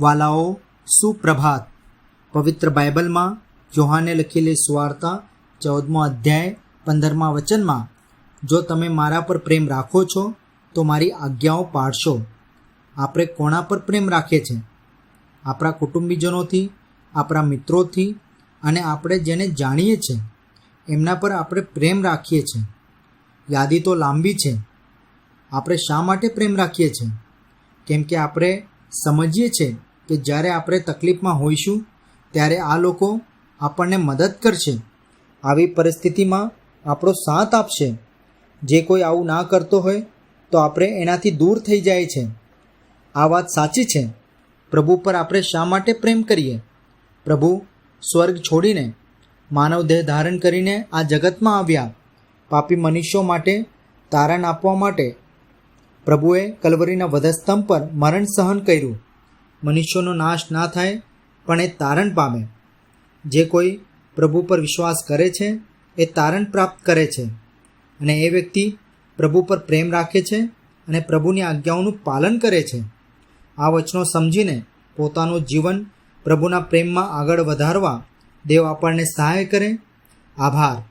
વાલાઓ સુપ્રભાત. પવિત્ર બાઇબલમાં જોહાને લખેલી સુવાર્તા ચૌદમો અધ્યાય પંદરમા વચનમાં, જો તમે મારા પર પ્રેમ રાખો છો, તો મારી આજ્ઞાઓ પાળશો. આપણે કોણા પર પ્રેમ રાખીએ છીએ? આપણા કુટુંબીજનોથી, આપણા મિત્રોથી અને આપણે જેને જાણીએ છીએ, એમના પર આપણે પ્રેમ રાખીએ છીએ. યાદી તો લાંબી છે. આપણે શા માટે પ્રેમ રાખીએ છીએ? કેમ કે આપણે સમજીએ છીએ કે જ્યારે આપણે તકલીફમાં હોઈશું, ત્યારે આ લોકો આપણને મદદ કરશે. આવી પરિસ્થિતિમાં આપણો સાથ આપશે. જે કોઈ આવું ના કરતો હોય, તો આપણે એનાથી દૂર થઈ જાય છે. આ વાત સાચી છે. પ્રભુ પર આપણે શા માટે પ્રેમ કરીએ? પ્રભુ સ્વર્ગ છોડીને, માનવ દેહ ધારણ કરીને આ જગતમાં આવ્યા. પાપી મનુષ્યો માટે તારણ આપવા માટે પ્રભુએ કલવરીના વધસ્તંભ પર મરણ સહન કર્યું. મનુષ્યોનો નાશ ના થાય, પણ એ તારણ પામે. જે કોઈ પ્રભુ પર વિશ્વાસ કરે છે, એ તારણ પ્રાપ્ત કરે છે. અને એ વ્યક્તિ પ્રભુ પર પ્રેમ રાખે છે અને પ્રભુની આજ્ઞાઓનું પાલન કરે છે. આ વચનો સમજીને પોતાનું જીવન પ્રભુના પ્રેમમાં આગળ વધારવા દેવ આપણને સહાય કરે. આભાર.